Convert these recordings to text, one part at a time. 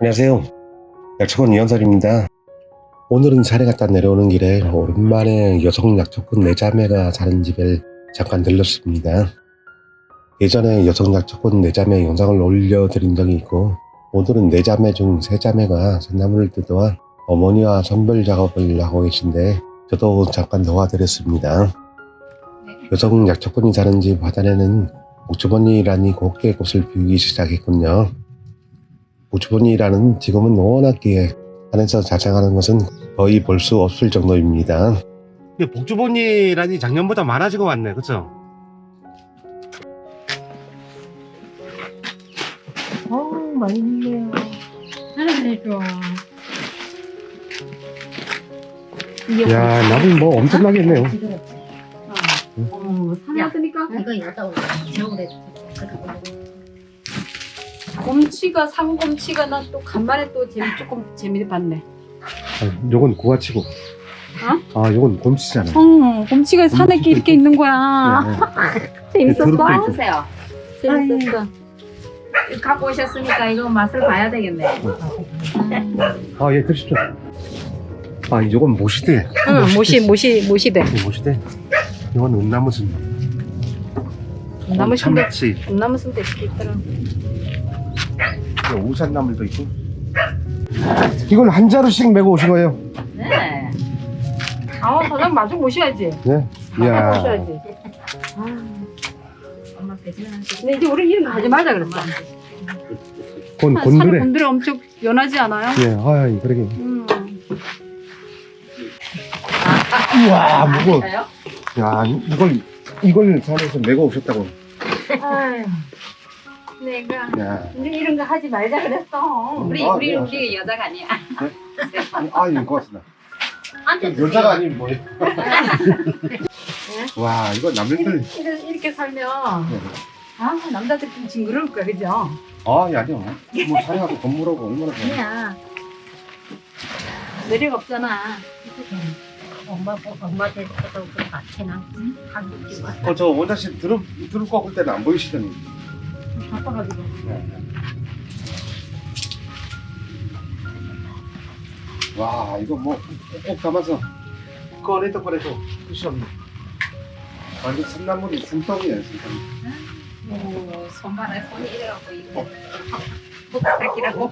안녕하세요. 약초원 이현설입니다. 오늘은 산에 갔다 내려오는 길에 오랜만에 여성 약초꾼 네 자매가 사는 집에 잠깐 들렀습니다. 예전에 여성 약초꾼 네 자매 영상을 올려드린 적이 있고 오늘은 네 자매 중 세 자매가 산나물을 뜯어와 어머니와 선별 작업을 하고 계신데 저도 잠깐 도와드렸습니다. 여성 약초꾼이 사는 집 화단에는 옥주머니라니 곱게 꽃을 피우기 시작했군요. 옥주머니라는 지금은 워낙 기에 산에서 자생하는 것은 거의 볼 수 없을 정도입니다. 근데 복주본이라니 작년보다 많아진 것 같네, 그쵸? 어우, 맛있네요. 하나만 좋아. 야, 나는 뭐 엄청나겠네요. 어, 산에 왔으니까 이거 여자 올라 겨울에 곰치가 상곰치가 나 또 간만에 또 재미 조금 재미를 봤네. 아, 요건 구아치고. 아, 요건 곰치잖아. 어, 곰치가 산에 이렇게, 이렇게 있는 거야. 네. 두릅도 재밌었어? 있고. 드세요. 재밌었어. 갖고 오셨으니까 이거 맛을 봐야 되겠네. 아, 예, 드십시오. 아, 요건 모시대. 응, 모시 모시 모시대. 이 모시대. 요건 음나무순. 나무 순대 참치. 나무 순대 이렇게 있더라. 우산나물도 있고. 이걸 한 자루씩 메고 오신 거예요? 네. 아, 사장 마중 모셔야지. 네. 이야. 모셔야지. 아, 엄마 배지는 근데 이제 우리 거 하지 말자 그랬어. 곤, 산- 산에 곤드레. 곤드레 엄청 연하지 않아요? 예, 아, 그러게. 음. 우와, 무거워. 가요? 야, 이걸, 이걸 산에서 메고 오셨다고. 아유, 내가 야. 우리 이런 거 하지 말자 그랬어. 우리 아, 우리 네. 우리 여자가 아니야. 아, 예, 고맙습니다. 앉아 드세요. 여자가 아니면 뭐예요? 와, 이거 남들. 이렇게, 이렇게 살면 네. 아 남자들 좀 징그러울 거야, 그죠? 아, 야, 아니요. 뭐, 가서 건물하고 얼마나 좋아. 아니야. 매력 없잖아. 엄마 엄마 그 같이 한국 와. 어, 저 원자 씨 드럼, 드럼 꺾을 때는 안 보이시더니. 바빠가지고. 와, 이거 뭐, 꼭꼭 담아서 꺼내도 꺼내도 끝이 없네. 완전 산나물이 숨통이에요, 숨통. 오, 손발에 손이 이래갖고 이거 복사기라고.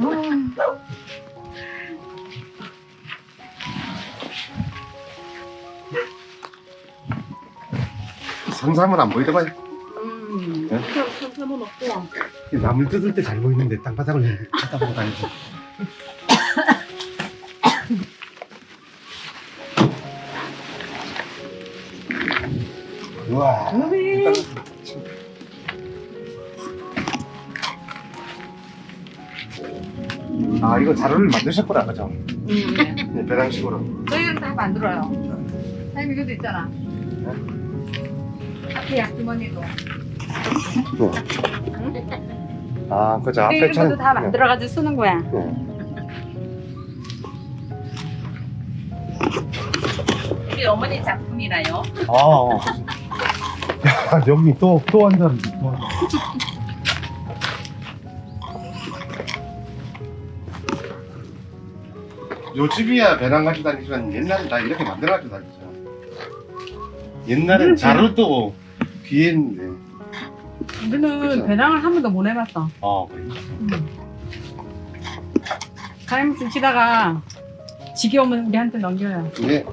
상상은 안 보이더만. 음. 네? 삼삼은 없고. 남을 뜯을 때 잘 보이는데 땅바닥을 쳐다보고 다니지. 우와. 아 이거 자루를 만드셨구나 그죠? 음. 네, 배당식으로 저희는 다 만들어요. 사장님 이것도 있잖아. 앞에 약주머니도. 아 그죠 앞에 것도 다 만들어가지고 쓰는 거야. 우리 어머니 작품이라요. 아 어. 야, 여기 또 또 한 잔. 또 한 잔. 요즘이야 배낭 가지고 다니지만 옛날엔 다 이렇게 만들어 가지고 다녔죠. 옛날엔 자루도 귀에 했는데. 우리는 그쵸. 배낭을 한 번도 못 해봤어. 아 그래. 사장님 드시다가 지겨우면 우리한테 넘겨요. 네.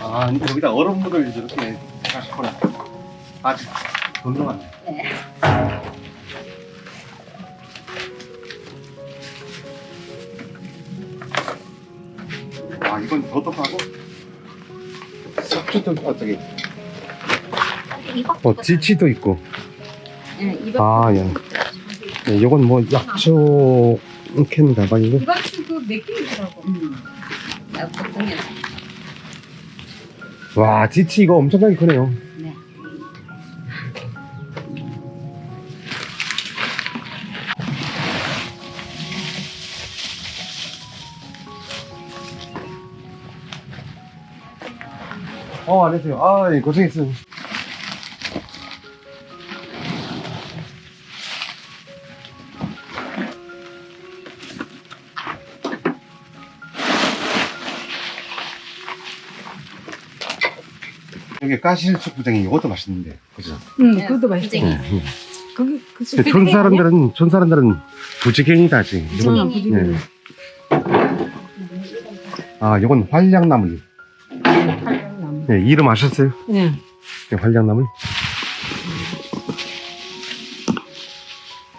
아 여기다 얼음물을 이렇게 하시구나. 아직 돈 들어갔네. 네. 아 이건 더덕하고 삭주도 어떻게? 어 지치도 있고. 네, 아 예. 네, 이건 뭐 약초 캔 가방이고. 이거 지금 몇 개이더라고. 음. 나와 지치 이거 엄청나게 크네요. 네. 어 안녕하세요. 아 예, 고생했어요. 여기 까실쑥 부쟁이 이것도 맛있는데 그죠? 응, 네, 그것도 맛있어. 부쟁이. 응. 그게 그 근데 촌 사람들은 촌 사람들은 부지갱이다 지 이건 부지갱이. 예. 아 이건 활량나물 활력나무. 예, 이름 아셨어요? 네. 예, 활량나물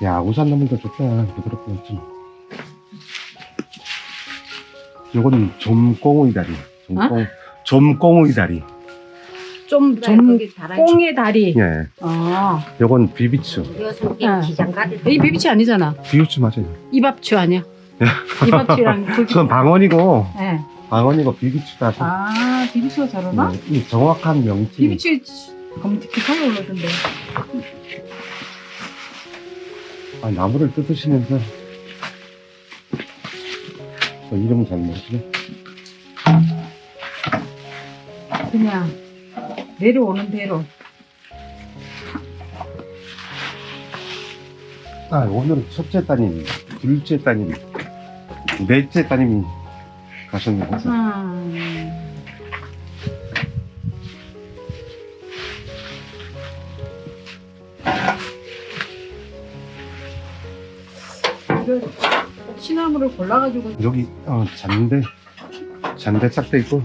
야 우산나물도 좋다 부드럽고 좀 요거는 좀꽁의 다리 좀꽁 좀꽁의 다리 좀, 좀. 꽁의 다리. 예 아, 요건 비비추 요즘 아. 기장가리. 이 비비치 아니잖아. 비비추 맞아요 이밥추 아니야? 이밥추랑 그. 그건 방언이고 네. 방언이고 비비추다 아, 비비치가 저러나? 네, 이 정확한 명칭 비비치 검색하게 올라던데. 아, 나무를 뜯으시면서 저 이름은 잘 모르시네 그냥 내려오는 대로. 아 오늘은 첫째 따님 둘째 따님 넷째 따님이 가셨네요 그래서 음. 이거 시나무를 골라가지고 여기 어, 잔대 잔대 짝대 있고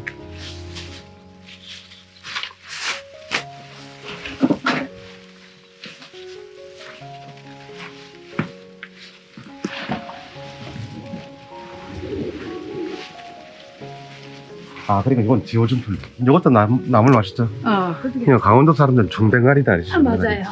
아 그러니까 이건 지워준 풀. 이것도 나, 나물 맛있죠. 어, 그게. 그냥 강원도 사람들은 중댕가리다 아, 맞아요. 예.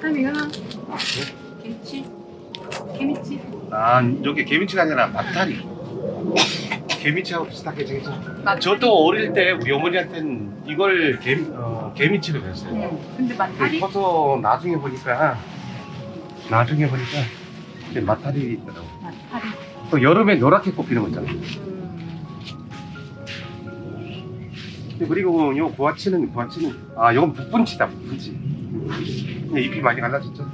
그럼 이거는 김치, 김치. 아 여기 개미치가 아니라 마타리 개미치하고 비슷하게 생겼죠 저도 어릴 때 우리 어머니한테는 이걸 개, 어, 개미치로 배웠어요 응. 근데 마타리 커서 나중에 보니까 나중에 보니까 이게 마타리 있더라고 마타리. 또 여름에 노랗게 꽃피는 거 있잖아요 음. 그리고 요 고아치는 고아치는 아 이건 북분치다 북분치 근데 잎이 많이 갈라졌죠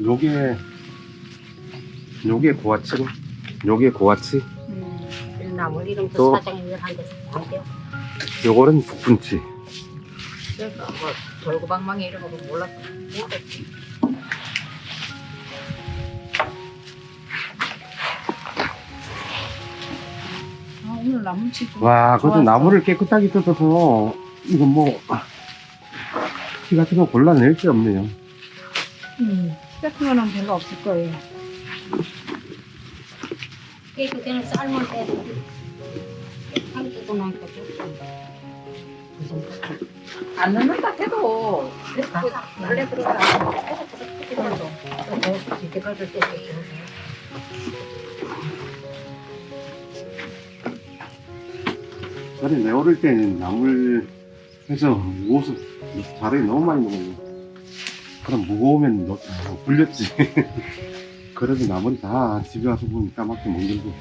요게 요게 고아치고 요게 고아치 음. 나물 이름도 또- 사장님이 한. 요거는 북분치 뭐 돌고방망이 이런 거 몰랐어. 모르겠지. 아, 오늘 나물치 좀. 와 그래도 좋았어. 나무를 깨끗하게 뜯어서 이거 뭐피 같은 거 골라낼 게 없네요 음. 같은 거는 별로 없을 거예요. 깨 그때는 삶을 좋지. 그 정도. 안 넣는다 해도 그러니까 원래 그러다. 그래도 또 이렇게 때도 있고. 전에 내 어릴 때는 나물 해서 무거워서 자락이 너무 많이 먹어요. 그럼 무거우면 너, 어, 불렸지. 그래도 나머지 다 집에 와서 보면 까맣게 멍들고.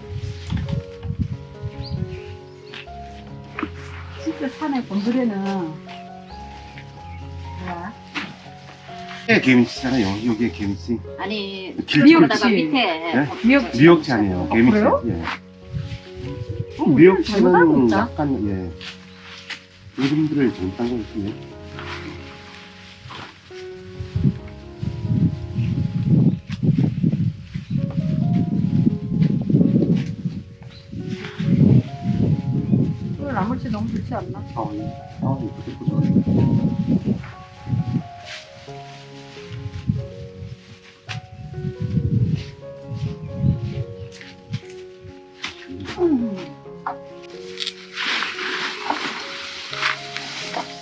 진짜 산에 곤드레는 뭐야? 이게 개미치잖아요. 여기에 개미치. 아니 길쭉이. 그러다가 미역치. 밑에 네? 미역치. 미역치 아니에요. 아, 개미치. 그래요? 예. 어, 우리는 잘못 알고 미역치는 있다. 약간 예. 이름들을 잘못 딴거 같은데. 오늘 나물치 너무 좋지 않나? 아, 이, 아, 이거 듣고 좋네.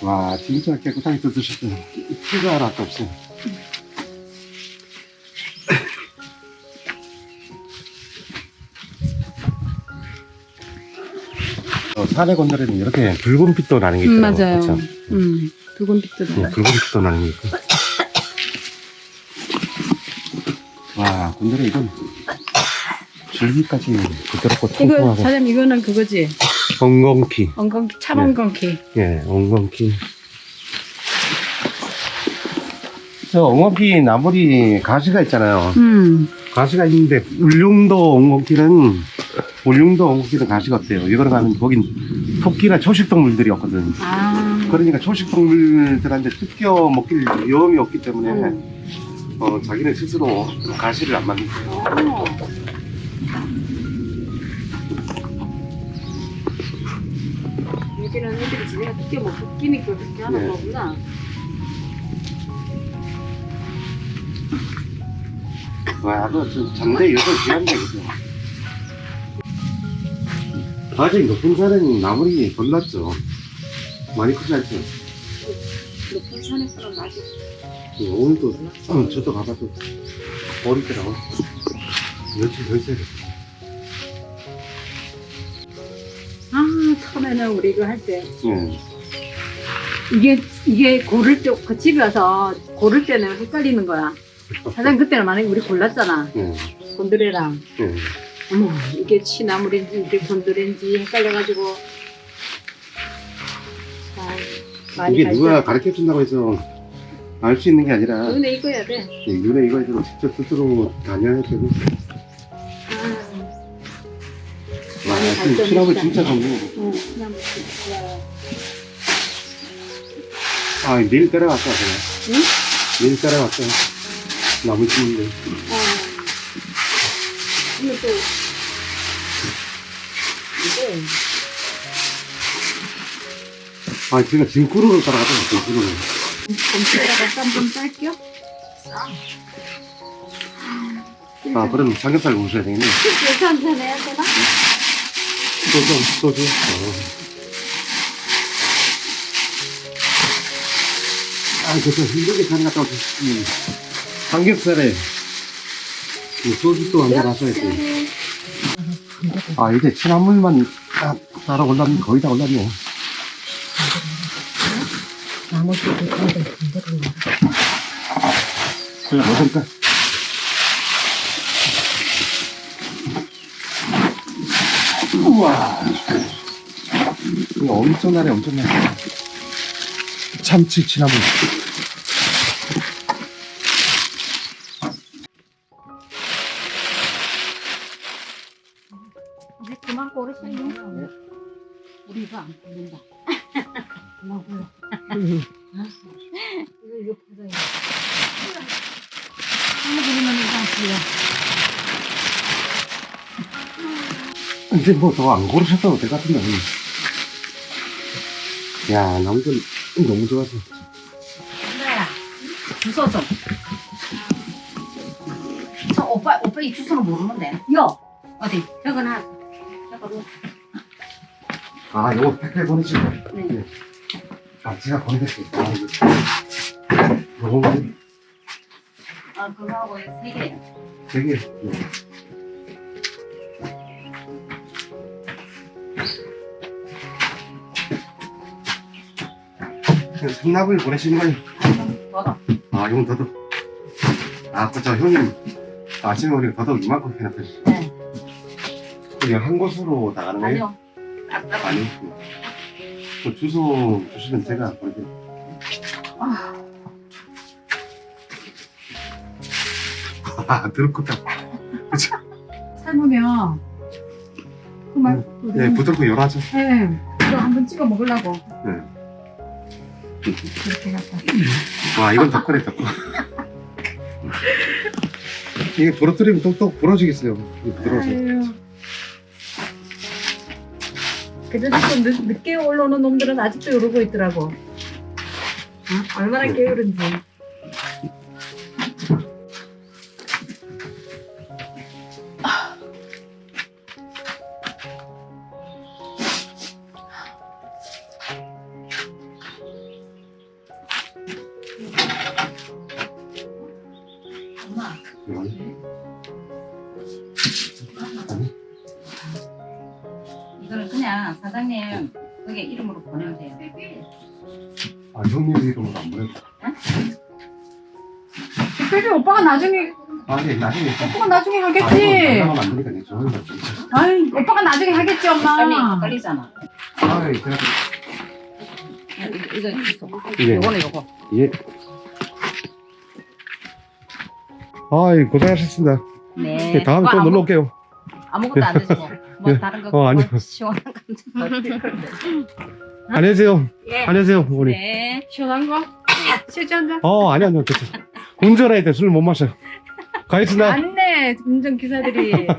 와, 진짜 깨끗하게 뜯으셨어요. 피가 하나도 없어요. 어, 산에 건드리면 이렇게 붉은 빛도 나는 게 음, 있더라고요. 맞아요. 그쵸? 음, 붉은 빛도 예, 나. 붉은 빛도 나는 게 있고. 와, 건드려 이건 줄기까지 부드럽고 이거 통통하고 사장님 이거는 그거지. 엉겅퀴. 엉겅퀴 참 네. 엉겅퀴. 예, 엉겅퀴. 저 엉겅퀴 나물이 가시가 있잖아요. 음. 가시가 있는데 울릉도 엉겅퀴는 엉겅퀴는 가시가 없대요. 이거는 가면 거긴 토끼나 초식동물들이었거든. 아. 그러니까 초식동물들한테 뜯겨 먹길 위험이 없기 때문에 음. 어, 자기는 스스로 가시를 안 만든대요. 어. 여기는 애들이 지네가 뜯겨 먹고 끼니까 그렇게 하는 네. 거구나. 와, 그 장대 여덟 귀한데 그죠? 아직 높은 산은 나물이 골랐죠. 많이 크지 않죠? 높은 산에서는 예, 오늘도 음, 저도 가봐도 어리더라고. 며칠 더 있어야 돼. 아 처음에는 우리 이거 할때 예. 이게 이게 고를 때 그 집에 와서 고를 때는 헷갈리는 거야. 사장님 그때는 만약에 우리 골랐잖아. 예. 곤드레랑 예. 어머 이게 취나물인지 이게 곤드레인지 헷갈려가지고 아, 많이 이게. 누가 가르쳐 준다고 해서 알 수 있는 게 아니라 눈에 익어야 돼. 예, 눈에 이거 해서 직접 스스로 다녀야 되고. 아, 와, 많이 발전했다. 취나물 진짜 좋네. 응, 취나물 진짜. 아, 내일 따라갔다, 그래. 응? 내일 따라갔다. 나물 심는데. 어. 근데 또 이게 아, 제가 진꾸루를 따라갔다, 진꾸루를. 검색에다가 쌈좀 딸게요. 아, 그럼 삼겹살 구우셔야 되겠네. 한잔 해야 되나? 소주, 소주. 어. 아, 그래서 힘들게 산 갔다 오셨 음. 삼겹살에 이 소주도 한잔 하셔야 돼. 아, 이제 친한물만 딱 따라 올랐네. 거의 다 올랐네. 나머지 그런데 힘들어. 그래, 먹을까? 우와. 이거 엄청나네, 엄청나네. 참치 친나물 우리가 안. 그만 골라. 이거 이거 한번 그리면 이거 안 풀려. 이제 뭐더 안 고르셨어도 될것 같은데. 야, 나무들 너무 좋아서. 엄마야, 주소 좀. 저 오빠, 오빠 이 주소는 모르는데. 요! 어디? 적어놔. 적어놓 아, 요거 택배 보내시고. 네. 아, 제가 보내드릴게요. 아, 이거. 요거 아, 그거하고 세 개. 되게. 그 성납을 보내시는 거예요? 더더. 아, 이건 더덕. 아, 그저 형님 아침에 우리 더덕 이만큼 해놨거든요. 네. 그냥 한 곳으로 거예요? 아니요. 딱딱. 아니. 그 주소 주시면 제가 보내드릴게요. 아, 들었겠다. 삶으면 그말 네, 부드럽고 열하죠. 네. 이거 한번 찍어 먹으려고. 네. 그렇게 갖다. 와, 이건 덕분에 덕분. 이게 부러뜨리면 똑똑 부러지겠어요. 부드러워서. 아유. 또 늦, 늦게 올라오는 놈들은 아직도 이러고 있더라고. 어? 얼마나 네. 게으른지. 엄마. 이 사장님 그게 이름으로 보내면 돼요. 아, 형님 이름으로 안 보내도. 그래도 오빠가 나중에 아, 네, 나중에. 오빠가 나중에 아, 이거 하겠지. 이제 저희가 진짜. 아이 오빠가 나중에 하겠지 빨리 엄마. 헷갈리잖아. 아, 예, 제가. 이거 이거 주소. 예. 요거. 예. 아이, 고생하셨습니다. 네. 네, 다음에 뭐또 놀러 올게요. 아무것도 안 드시고 뭐 네. 다른 거 어, 아니요. 뭐 시원한 거 안녕히 계세요. 예. 안녕히 계세요, 어머니. 네. 시원한 거? 실제 한 잔? 어, 아니, 아니요. 괜찮아. 운전할 때 술 못 마셔요. 가있으나? 안내 운전기사들이. 어?